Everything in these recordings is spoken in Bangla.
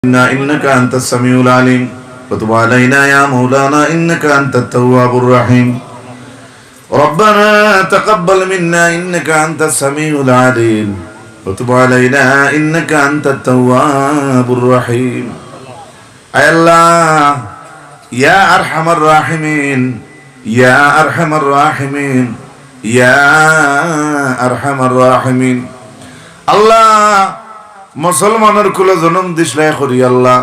إنا إنك أنت السميع العليم. وتب علينا يا مولانا إنك أنت التواب الرحيم. ربنا تقبل منا إنك أنت السميع العليم. وتب علينا إنك أنت التواب الرحيم. أي الله يا أرحم الراحمين يا أرحم الراحمين يا أرحم الراحمين. الله মুসলমানের কুলে জনম দিসলাই করি আল্লাহ।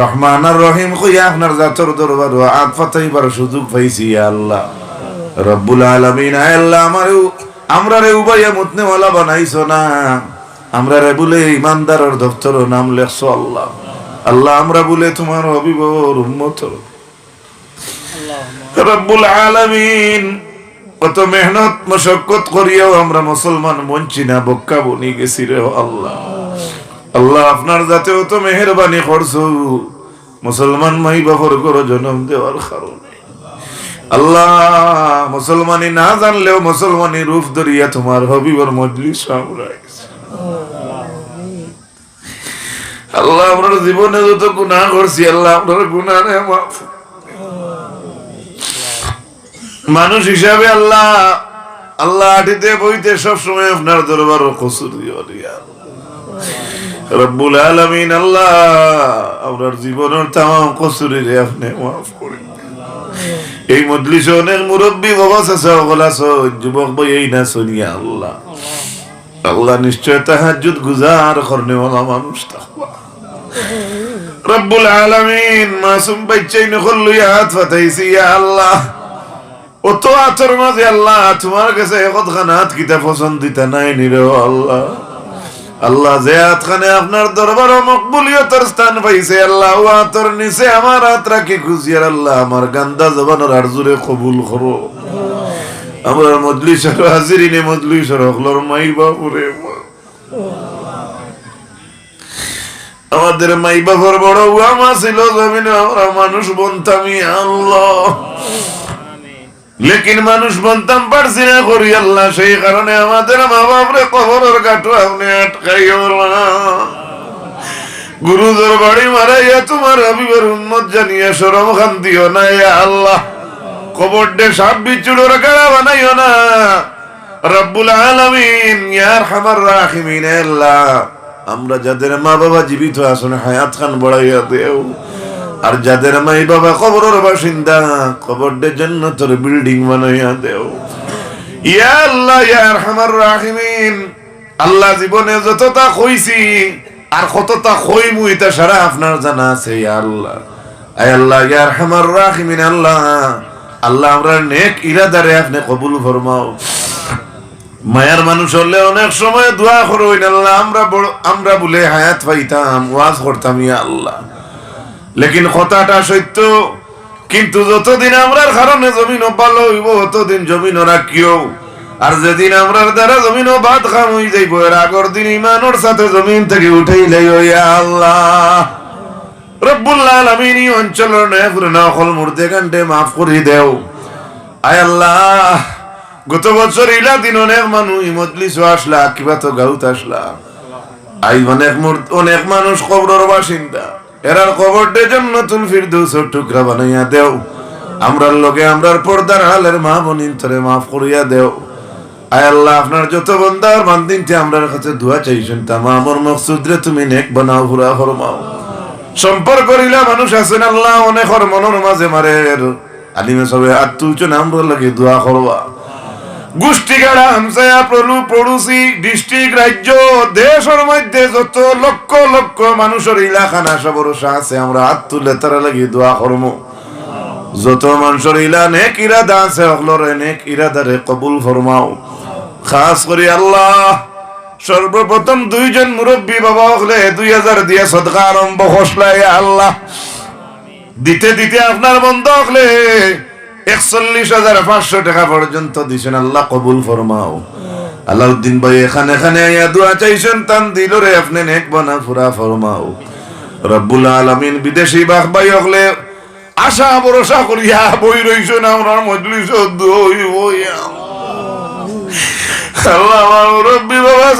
রহমান আর রহিম কইয়া আপনার জাতর দরবার আত ফাতাইবার সুযোগ পাইছি আল্লাহ। রব্বুল আলামিন আয় আল্লাহ আমার আমরা রে উবাইয়া মুতনে ওয়ালা বানাইছো না। আমরা রে বলে ইমানদারের দপ্তর নাম লেখছো আল্লাহ। আল্লাহ আমরা বলে তোমার অবিবর উম্মত। রব্বুল আলামিন কত মেহনত মশক্কত করিয়াও আমরা মুসলমান মনছি না বক্কা বনি গেছি রে আল্লাহ। আল্লাহ আপনার যাতেও তো মেহরবানি করছ। মুসলমান মাই বাবর করো জন্ম দেওয়ার কারণে। আল্লাহ, মুসলমানি না জানলেও মুসলমানি রূপ ধরিয়া তোমার হবিবর মজলিস আল্লাহ, আমরা জীবনে যত গুনাহ করছি, আল্লাহ আপনার মাফ। মানুষ হিসাবে আল্লাহ আল্লাহ আটিতে বইতে সবসময় আপনার দরবার কসুর দিয়া। রব্বুল আলামিন, আল্লাহ আপনার জীবনের তাম কসুরিরে আপনি মাফ করে এই মজলিসে অনেক মুরব্বী বাবা আছে ওগুলা যুবক বই এই না শুনিয়া আল্লাহ। আল্লাহ নিশ্চয় গুজার করনে মানুষ রব্বুল আলামিন, মাসুম হাত ফাতাইছি ইয়া আল্লাহ। অত আতর মাঝে আল্লাহ, তোমার কাছে একত খানাত কিতা পছন্দিতা নাই নিরে আল্লাহ। আল্লাহ যে খানে আপনার দরবার মকবুলিয়তের স্থান পাইছে, আল্লাহ আতর নিচে আমার হাত রাখি খুশিয়ার আল্লাহ আমার গান্দা জবানের আরজুরে কবুল করো। আমরা মজলিসের হাজিরিনে মজলিসের হকলর মাই বাপুরে আমাদের মাই বাবার বড় উয়ামা ছিল জমিনে, আমরা মানুষ বনতামি, আল্লাহ। লেকিন মানুষ বলতাম পারছি না করি আল্লাহ, সেই কারণে আমাদের মা বাপরে কবরের কাটু আপনি আটকাইও গুরুদের বাড়ি মারাইয়া তোমার হাবিবের উন্মত জানিয়ে সরম খান দিও না আল্লাহ। কবর ডে সাপ বিচুড়োর গাড়া বানাইও না। রব্বুল আলামিন ইয়ার হামার রাহিমিন, আল্লাহ। আমরা যাদের মা বাবা জীবিত আসলে হায়াত খান বড়াইয়া দেও। আর যাদের মাই বাবা কবরের বাসিন্দা, কবরদের জন্য তোর বিল্ডিং বানাইয়া দেও। ইয়া আল্লাহ, ইয়া আরহামার রাহিমিন, আল্লাহ জীবনে যতটা কইছি আর কতটা কইমু, এটা সারা আপনার জানা আছে, ইয়া আল্লাহ। আয় আল্লাহ, ইয়া আরহামার রাহিমিন, আল্লাহ। আল্লাহ, আমরা নেক ইরাদারে আপনি কবুল ফরমাও। মায়ার মানুষ হলে অনেক সময় দোয়া করো আল্লাহ, আমরা বড় আমরা বলে হায়াত পাইতাম, ওয়াজ করতাম, ইয়া আল্লাহ। লেকিন কথাটা সত্য। কিন্তু যতদিন আমরার কারণে জমিন ভালো হইব, ততদিন জমিন রাখিও আর যেদিন আমরার দ্বারা জমিন ভাত খাম হই যাইব, এর আগর দিন ইমানোর সাথে জমিন থেকে উঠেই লাই ইয়া আল্লাহ। রব্বুল্লাহ আলামিন এই অঞ্চলের নয়াপুরে নকল মুর্দে গান্ডে মাফ করে দেও। আয় আল্লাহ, গত বছর ইলা দিন অনেক মানুষ মজলিস আসলা কিবা তো গাউত আসলা। আই অনেক অনেক মানুষ কবরের বাসিন্দা। এরার কবরটে জান্নাতুল ফিরদৌসের টুকরা বানাইয়া দেও। আমরার লগে আমরার পর্দার হালের মা বনিন তরে মাফ করিয়া দেও। আয় আল্লাহ, আপনার যত বন্দার বান্দিনতে আমরার কাছে দোয়া চাইছেন তামা আমার মকসুদরে তুমি নেক বানাও, হুরা ফরমাও। সম্পর্ক করিলা মানুষ আছেন আল্লাহ অনেকর মনের মাঝে মারের। আলিমে সবে তুলছেন আমরা লাগে দোয়া করবা। গোষ্ঠী গাড়া হামসায়া প্রলু পড়ুসি ডিস্ট্রিক্ট রাজ্য দেশের মধ্যে যত লক্ষ লক্ষ মানুষের ইলাখানা সবরসা আছে, আমরা হাত তুলে তারা লাগি দোয়া করম যত মানুষের ইলা নেক ইরাদা আছে হকলর নেক ইরাদারে কবুল ফরমাও খাস করি আল্লাহ সর্বপ্রথম দুইজন মুরব্বী বাবা হলে দুই হাজার দিয়ে সদকা আরম্ভ হসলাই আল্লাহ। দিতে দিতে আপনার বন্ধ হলে একচল্লিশ হাজার পাঁচশো টাকা পর্যন্ত দিছেন। আল্লাহ কবুল ফরমাও। আলাউদ্দিন ভাই, এখানে এখানে আইয়া দোয়া চাইছেন, তান দিল রে, আপনি নেক ফুরা ফরমাও। রব্বুল বিদেশি বাঘ ভাই হলে আশা ভরসা করিয়া বই রইছ না ওনার মজলিস দই বই আল্লাহ আমার মুরব্বী বাবা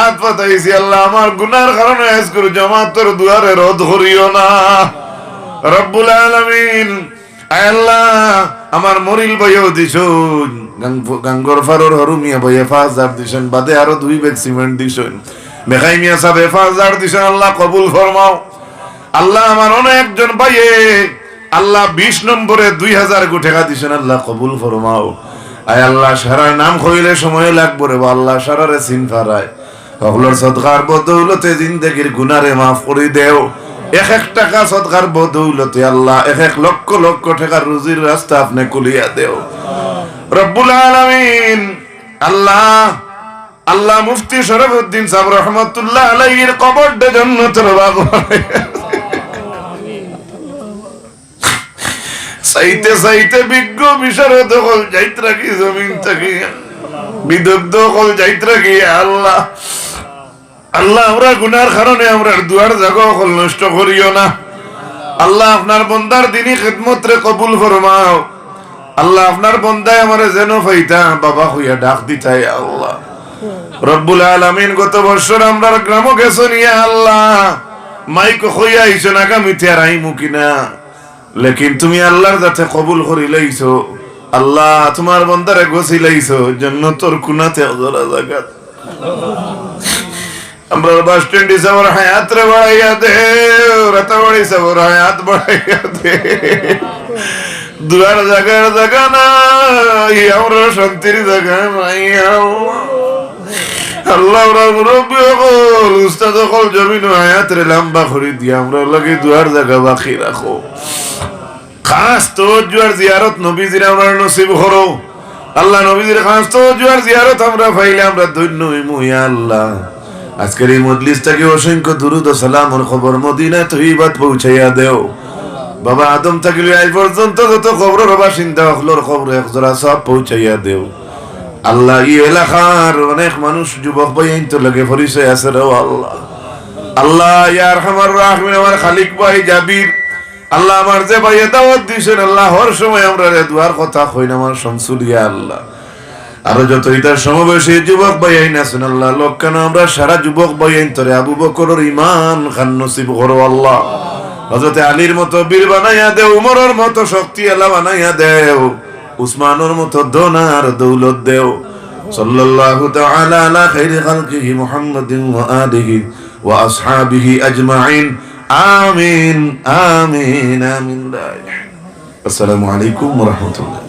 হাত আল্লাহ জমাতের দুয়ারে রদ করিও না। রব্বুল আলামিন আয় আল্লাহ, আমার মরিল বইও দিছুন। গাঙ্গর ফারর হরুমিয়া বইয়ে হাজার দিছেন, বাদে আরও দুই বেগ সিমেন্ট দিছেন। বেখাই মিয়া সাহেব হাজার দিছেন, আল্লাহ কবুল ফরমাও। আল্লাহ আমার অনেকজন পাইয়ে আল্লাহ বিশ নম্বরে দুই হাজার টাকা দিছেন, আল্লাহ কবুল ফরমাও। আয় আল্লাহ সারার নাম কইলে সময় লাগবো রে আল্লাহ সারারে চিন ফারায়। সকলের সদকার বদৌলতে জিন্দগির গুনারে মাফ করে দেও। এক এক টাকা সদকার বদৌলতে আল্লাহ এক এক লক্ষ লক্ষ টাকার রুজির রাস্তা আপনি কুলিয়া দেও। রব্বুল আলামিন, আল্লাহ আল্লাহ মুফতি শরফুদ্দিন সাহেব রহমতুল্লাহ আলাইহির কবরটা জান্নাতের বাগ বানাইয়া চাইতে চাইতে বিজ্ঞ বিশারদ হল যাইত রাখি জমিন থাকি, বিদগ্ধ হল যাইত রাখি আল্লাহ। আল্লাহ, আমরা গুনার কারণে আমরা দুয়ার জাগা হল নষ্ট করিও না। আল্লাহ আপনার বন্দার দিনই খেদমত রে কবুল ফরমাও। আল্লাহ আপনার বন্দায় আমারে যেন ফাইতা, বাবা হইয়া ডাক দিতাই আল্লাহ। রব্বুল আলামিন গত বছর আমরা গ্রাম গেছো নিয়ে আল্লাহ। মাইক হইয়া আইছো আগামীতে আর আইমু কিনা লেকিন তুমি আল্লাহর যাতে কবুল করি লাইছো। আল্লাহ তোমার বন্দারে গছি লাইছো, জন্য তোর কুনাতে অজরা জাগাত। আমরা বাস স্ট্যান্ড হিসাবে হায়াত রে বাড়াইয়া দে রাতাবাড়ি হিসাবে হায়াত বাড়াইয়া দে দুয়ার জাগার জাগা নাই আমরা শান্তির জাগা নাই আল্লাহ মুরব্বী হকল উস্তাদ হকল জমিন হায়াত রে লম্বা করে দিয়ে আমরা লাগে দুয়ার জায়গা বাকি রাখো খাস তো জুয়ার জিয়ারত নবীজির আমরা নসিব করো আল্লাহ নবীজির খাস তো জুয়ার জিয়ারত আমরা পাইলে আমরা ধন্য হইমু আল্লাহ আজকের এই মজলিসটাকে অসংখ্য দুরুদ ও সালামর খবর মদিনায় তহিবাত পৌঁছাইয়া দেও। বাবা আদম থাকিলে আজ পর্যন্ত যত খবরের বাসিন্দা হকলোর খবর একজোড়া সব পৌঁছাইয়া দেও। আল্লাহ, এই এলাকার অনেক মানুষ, যুবক ভাই তো লাগে পরিচয় আছে রে আল্লাহ। আল্লাহ ইয়ার আমার রাহমিন, আমার খালিক ভাই জাবির। আল্লাহ আমার যে আল্লাহ, হর সময় আমরা দুয়ার কথা কই না আমার শামসুলিয়া আল্লাহ। আরও যত ইতার সমাবেশে যুবক ভাই আইন আছেন আল্লাহ, লোক কেন আমরা সারা যুবক ভাই আইন তোরে আবু বকরের ইমান খান নসিব করো আল্লাহ। হজরতে আলীর মতো বীর বানাইয়া দেও, উমরের মতো শক্তি এলা বানাইয়া দেও, উসমানের মতো দোনার দৌলত দেও। সাল্লাল্লাহু তাআলা আলা খাইরি খালকিহি মুহাম্মাদিন ওয়া আলিহি ওয়া আসহাবিহি আজমাইন। আমিন আমিন আমিন। আসসালামু আলাইকুম ওয়া রাহমাতুল্লাহ।